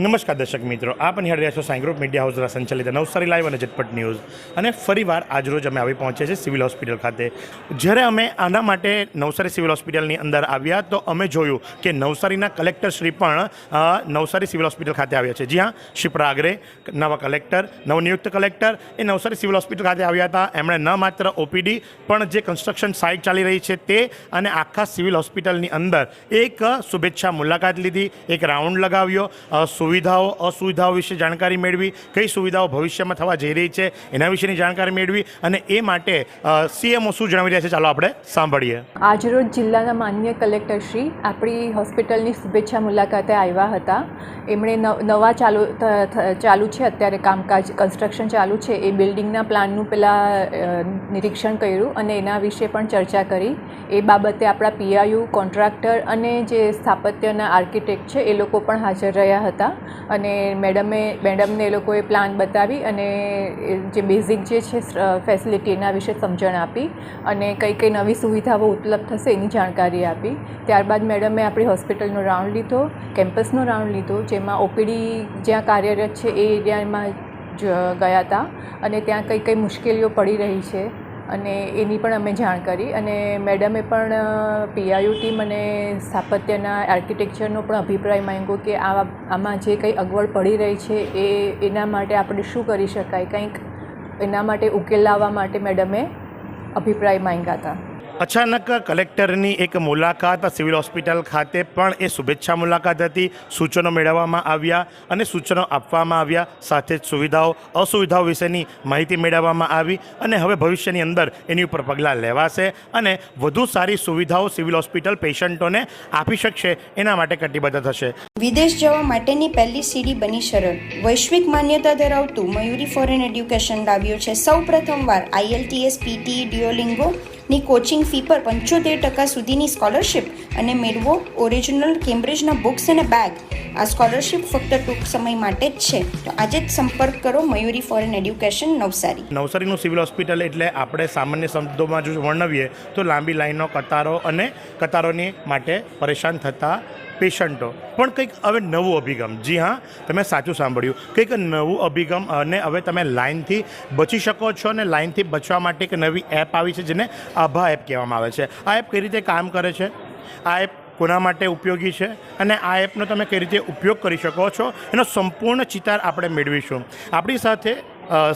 નમસ્કાર દર્શક મિત્રો, આપ નિહાળી રહ્યા છો સાંઈ ગ્રુપ મીડિયા હાઉસ દ્વારા સંચાલિત નવસારી લાઈવ અને ઝટપટ ન્યૂઝ. અને ફરીવાર આજરોજ અમે આવી પહોંચ્યા છીએ સિવિલ હોસ્પિટલ ખાતે. જ્યારે અમે આના માટે નવસારી સિવિલ હોસ્પિટલની અંદર આવ્યા, તો અમે જોયું કે નવસારીના કલેક્ટર શ્રી પણ નવસારી સિવિલ હોસ્પિટલ ખાતે આવ્યા છે. જી હા શ્રી નવા કલેક્ટર, નવનિયુક્ત કલેક્ટર એ નવસારી સિવિલ હોસ્પિટલ ખાતે આવ્યા હતા. એમણે ન માત્ર ઓપીડી પણ જે કન્સ્ટ્રક્શન સાઇટ ચાલી રહી છે તે અને આખા સિવિલ હોસ્પિટલની અંદર એક શુભેચ્છા મુલાકાત લીધી, એક રાઉન્ડ લગાવ્યો સુવિધાઓ, અસુવિધાઓ વિશે જાણકારી મેળવી, કઈ સુવિધાઓ ભવિષ્યમાં થવા જઈ રહી છે એના વિશેની જાણકારી મેળવી અને એ માટે સીએમઓ શું જણાવી રહ્યા છે ચાલો આપણે સાંભળીએ. આજરોજ જિલ્લાના માન્ય કલેક્ટરશ્રી આપણી હોસ્પિટલની શુભેચ્છા મુલાકાતે આવ્યા હતા. એમણે નવ- ચાલુ ચાલુ છે અત્યારે કામકાજ, કન્સ્ટ્રક્શન ચાલુ છે. એ બિલ્ડિંગના પ્લાનનું પહેલાં નિરીક્ષણ કર્યું અને એના વિશે પણ ચર્ચા કરી. એ બાબતે આપણા પીઆઈયુ કોન્ટ્રાક્ટર અને જે સ્થાપત્યના આર્કિટેક્ટ છે એ લોકો પણ હાજર રહ્યા હતા. અને મેડમે, મેડમને એ લોકોએ પ્લાન બતાવી અને જે બેઝિક જે છે ફેસિલિટી એના વિશે સમજણ આપી અને કઈ કઈ નવી સુવિધાઓ ઉપલબ્ધ થશે એની જાણકારી આપી. ત્યારબાદ મેડમે આપણી હોસ્પિટલનો રાઉન્ડ લીધો, કેમ્પસનો રાઉન્ડ લીધો, જેમાં ઓપીડી જ્યાં કાર્યરત છે એ એરિયામાં જ ગયા હતા અને ત્યાં કઈ કઈ મુશ્કેલીઓ પડી રહી છે. અને એની પણ અમે જાણ કરી અને મેડમે પણ પીઆઈયુ ટીમ અને સ્થાપત્યના આર્કિટેક્ચરનો પણ અભિપ્રાય માંગ્યો કે આ, આમાં જે કંઈ અગવડ પડી રહી છે એ, એના માટે આપણે શું કરી શકાય? કંઈક એના માટે ઉકેલ લાવવા માટે મેડમે અભિપ્રાય માંગ્યા હતા. અચાનક કલેક્ટરની એક મુલાકાત સિવિલ હોસ્પિટલ ખાતે પણ એ શુભેચ્છા મુલાકાત હતી. સૂચનો મેળવવામાં આવ્યા અને સૂચનો આપવામાં આવ્યા. સાથે જ સુવિધાઓ, અસુવિધાઓ વિશેની માહિતી મેળવવામાં આવી અને હવે ભવિષ્યની અંદર એની ઉપર પગલાં લેવાશે અને વધુ સારી સુવિધાઓ સિવિલ હોસ્પિટલ પેશન્ટોને આપી શકશે એના માટે કટિબદ્ધ થશે. વિદેશ જવા માટેની પહેલી સીડી બની સરળ. વૈશ્વિક માન્યતા ધરાવતું મયુરી ફોરેન એડ્યુકેશન લાવ્યું છે. સૌ પ્રથમવાર આઈએલટીએસ પીટી ડિયોલિંગો ની કોચિંગ ફી પર પંચોતેર ટકા સુધીની સ્કોલરશિપ અને મેળવો ઓરિજિનલ કેમ્બ્રિજના બુક્સ અને બેગ આ સ્કોલરશિપ ફક્ત ટૂંક સમય માટે જ છે. તો આજે જ સંપર્ક કરો મયુરી ફોરેન એડ્યુકેશન નવસારી. નવસારીનું સિવિલ હોસ્પિટલ એટલે આપણે સામાન્ય શબ્દોમાં જો વર્ણવીએ તો લાંબી લાઈનો, કતારો અને કતારોની માટે પરેશાન થતા પેશન્ટો. પણ કંઈક હવે નવું અભિગમ. જી હા, તમે સાચું સાંભળ્યું. કંઈક નવું અભિગમ અને હવે તમે લાઇનથી બચી શકો છો અને લાઇનથી બચવા માટે એક નવી એપ આવી છે જેને આભા એપ કહેવામાં આવે છે. આ એપ કઈ રીતે કામ કરે છે? આ એપ કોના માટે ઉપયોગી છે અને આ એપનો તમે કઈ રીતે ઉપયોગ કરી શકો છો એનો સંપૂર્ણ ચિતાર આપણે મેળવીશું. આપણી સાથે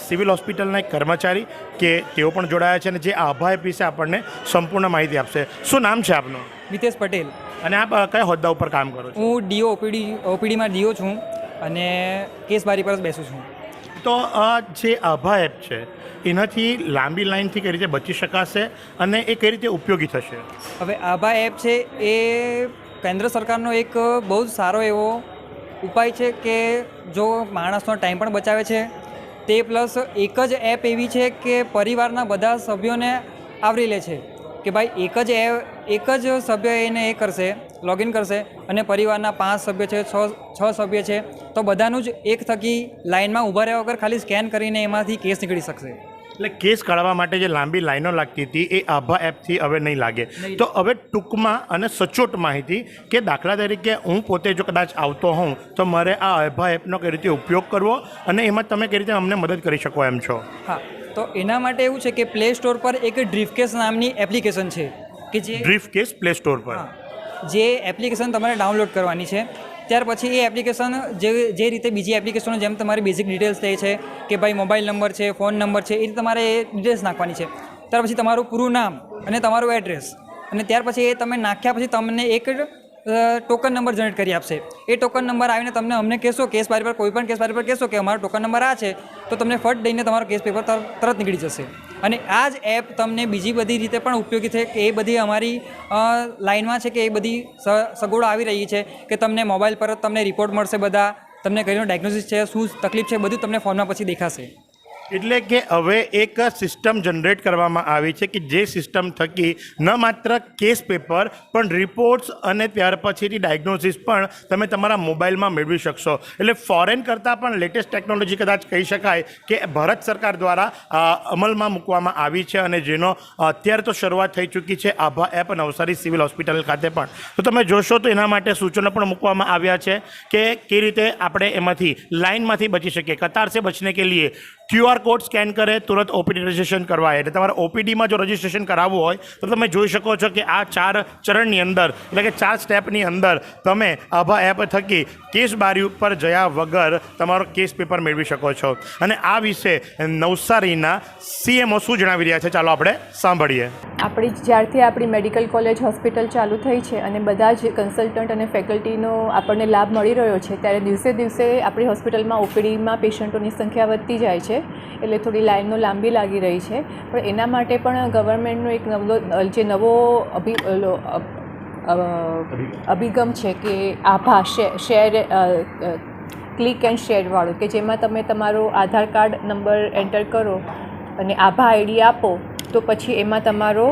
સિવિલ હોસ્પિટલના એક કર્મચારી કે તેઓ પણ જોડાયા છે અને જે આભા એપ વિશે આપણને સંપૂર્ણ માહિતી આપશે. શું નામ છે આપનું? મિતેશ પટેલ. અને આપ કયા હોદ્દા ઉપર કામ કરો છો? હું ડીઓ ઓપીડી ઓપીડીમાં ડીઓ છું અને કેસ બારી પર જ બેસું છું. તો આ જે આભા એપ છે, એનાથી લાંબી લાઈનથી કઈ રીતે બચી શકાશે અને એ કઈ રીતે ઉપયોગી થશે? હવે આભા એપ છે, એ કેન્દ્ર સરકારનો એક બહુ જ સારો એવો ઉપાય છે કે જો માણસનો ટાઈમ પણ બચાવે છે. તે પ્લસ એક જ એપ એવી છે કે પરિવારના બધા સભ્યોને આવરી લે છે કે ભાઈ એક જ એ એક જ સભ્ય એને એ કરશે લોગિન કરશે અને પરિવારના પાંચ સભ્ય છે છ છ સભ્ય છે તો બધાનું જ એક થકી લાઇનમાં ઊભા રહ્યા વગર ખાલી સ્કેન કરીને એમાંથી કેસ નીકળી શકશે. એટલે કેસ કાઢવા માટે જે લાંબી લાઈનો લાગતી હતી એ આભા એપથી હવે નહીં લાગે. તો હવે ટૂંકમાં અને સચોટ માહિતી કે દાખલા તરીકે હું પોતે જો કદાચ આવતો હોઉં તો મારે આ આભા એપનો કઈ રીતે ઉપયોગ કરવો અને એમાં તમે કઈ રીતે અમને મદદ કરી શકો એમ છો? હા તો એના માટે એવું છે કે પ્લે સ્ટોર પર એક ડ્રીફકેસ નામની એપ્લિકેશન છે. કે જે ડ્રીફ કેસ પ્લે સ્ટોર પર. જે એપ્લિકેશન તમારે ડાઉનલોડ કરવાની છે. ત્યાર પછી એ એપ્લિકેશન જે જે રીતે બીજી એપ્લિકેશનો જેમ તમારી બેઝિક ડિટેલ્સ થઈ છે કે ભાઈ મોબાઈલ નંબર છે ફોન નંબર છે એ રીતે તમારે એ ડિટેલ્સ નાખવાની છે. ત્યાર પછી તમારું પૂરું નામ અને તમારું એડ્રેસ અને ત્યાર પછી એ તમે નાખ્યા પછી તમને એક ટોકન નંબર જનરેટ કરી આપશે. એ ટોકન નંબર આવીને તમને અમને કહેશો કેસ બારી પર કોઈ પણ કેસ બારી પર કહેશો કે અમારો ટોકન નંબર આ છે તો તમને ફટ દઈને તમારો કેસ પેપર તરત નીકળી જશે. અને આ જ એપ તમને બીજી બધી રીતે પણ ઉપયોગી છે કે એ બધી અમારી લાઇનમાં છે કે એ બધી સગવડો આવી રહી છે કે તમને મોબાઈલ પર તમને રિપોર્ટ મળશે બધા, તમને કઈનો ડાયગ્નોસિસ છે, શું તકલીફ છે, બધું તમને ફોનમાં પછી દેખાશે. એટલે કે હવે એક સિસ્ટમ જનરેટ કરવામાં આવી છે કે જે સિસ્ટમ થકી ન માત્ર કેસ પેપર પણ રિપોર્ટ્સ અને ત્યાર પછીની ડાયગ્નોસિસ પણ તમે તમારા મોબાઈલમાં મેળવી શકશો. એટલે ફોરેન કરતાં પણ લેટેસ્ટ ટેકનોલોજી કદાચ કહી શકાય કે ભારત સરકાર દ્વારા અમલમાં મૂકવામાં આવી છે અને જેનો અત્યારે તો શરૂઆત થઈ ચૂકી છે આભા એપ નવસારી સિવિલ હોસ્પિટલ ખાતે પણ. તો તમે જોશો તો એના માટે સૂચનો પણ મૂકવામાં આવ્યા છે કે કઈ રીતે આપણે એમાંથી લાઇનમાંથી બચી શકીએ. કતાર સે બચને કે લીએ ક્યુઆર કોડ સ્કેન કરે, તુરંત ઓપીડી રજિસ્ટ્રેશન કરવાય. એટલે તમારે ઓપીડીમાં જો રજિસ્ટ્રેશન કરાવવું હોય, તો તમે જોઈ શકો છો કે આ ચાર ચરણની અંદર, એટલે કે ચાર સ્ટેપની અંદર તમે આભા એપ થકી કેસ બારી ઉપર જયા વગર તમારો કેસ પેપર મેળવી શકો છો. અને આ વિશે નવસારીના સીએમઓ શું જણાવી રહ્યા છે? ચાલો આપણે સાંભળીએ. આપણી જ્યારથી આપણી મેડિકલ કોલેજ હોસ્પિટલ ચાલુ થઈ છે અને બધા જ કન્સલ્ટન્ટ અને ફેકલ્ટીનો આપણને લાભ મળી રહ્યો છે, ત્યારે દિવસે દિવસે આપણી હોસ્પિટલમાં ઓપીડીમાં પેશન્ટોની સંખ્યા વધતી જાય છે. એટલે થોડી લાઈનો લાંબી લાગી રહી છે. પણ એના માટે પણ ગવર્મેન્ટનો એક નવો, જે નવો અભિ અભિગમ છે કે આભા શેર ક્લિક એન્ડ શેરવાળું કે જેમાં તમે તમારો આધાર કાર્ડ નંબર એન્ટર કરો અને આભા આઈડી આપો, તો પછી એમાં તમારો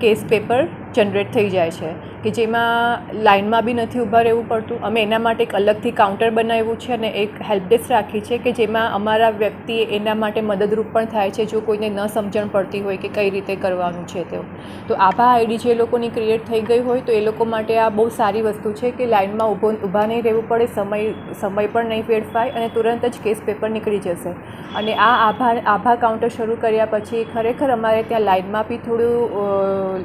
કેસ પેપર જનરેટ થઈ જાય છે. કે જેમાં લાઇનમાં બી નથી ઊભા રહેવું પડતું. અમે એના માટે એક અલગથી કાઉન્ટર બનાવ્યું છે અને એક હેલ્પ ડેસ્ક રાખી છે કે જેમાં અમારા વ્યક્તિ એના માટે મદદરૂપ પણ થાય છે જો કોઈને ન સમજણ પડતી હોય કે કઈ રીતે કરવાનું છે તેઓ. તો આભા આઈડી જે લોકોની ક્રિએટ થઈ ગઈ હોય તો એ લોકો માટે આ બહુ સારી વસ્તુ છે કે લાઇનમાં ઊભો, ઊભા નહીં રહેવું પડે, સમય સમય પણ નહીં વેડફાય અને તુરંત જ કેસ પેપર નીકળી જશે. અને આ આભા આભા કાઉન્ટર શરૂ કર્યા પછી ખરેખર અમારે ત્યાં લાઇનમાં બી થોડું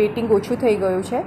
વેઇટિંગ ઓછું થઈ ગયું છે.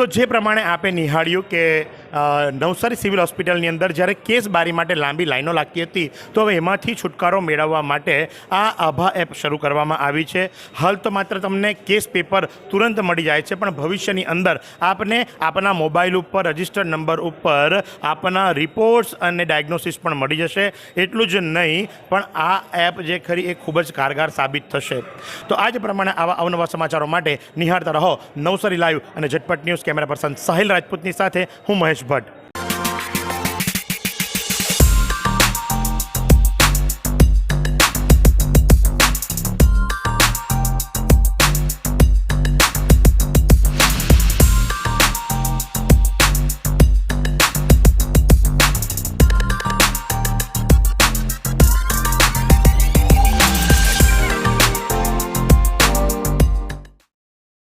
તો જે પ્રમાણે આપે નિહાળ્યું કે નવસારી સિવિલ હોસ્પિટલની અંદર જ્યારે કેસ બારી માટે લાંબી લાઈનો લાગતી હતી, તો હવે એમાંથી છુટકારો મેળવવા માટે આ આભા એપ શરૂ કરવામાં આવી છે. હાલ તો માત્ર તમને કેસ પેપર તુરંત મળી જાય છે, પણ ભવિષ્યની અંદર આપને આપના મોબાઈલ ઉપર રજિસ્ટર્ડ નંબર ઉપર આપના રિપોર્ટ્સ અને ડાયગ્નોસિસ પણ મળી જશે. એટલું જ નહીં, પણ આ એપ જે ખરી એ ખૂબ જ કારગર સાબિત થશે. તો આ જ પ્રમાણે આવા અવનવા સમાચારો માટે નિહાળતા રહો નવસારી લાઈવ અને Jhatpat news camera person Sahil રાજપૂતની સાથે હું મહેશ ભટ્ટ.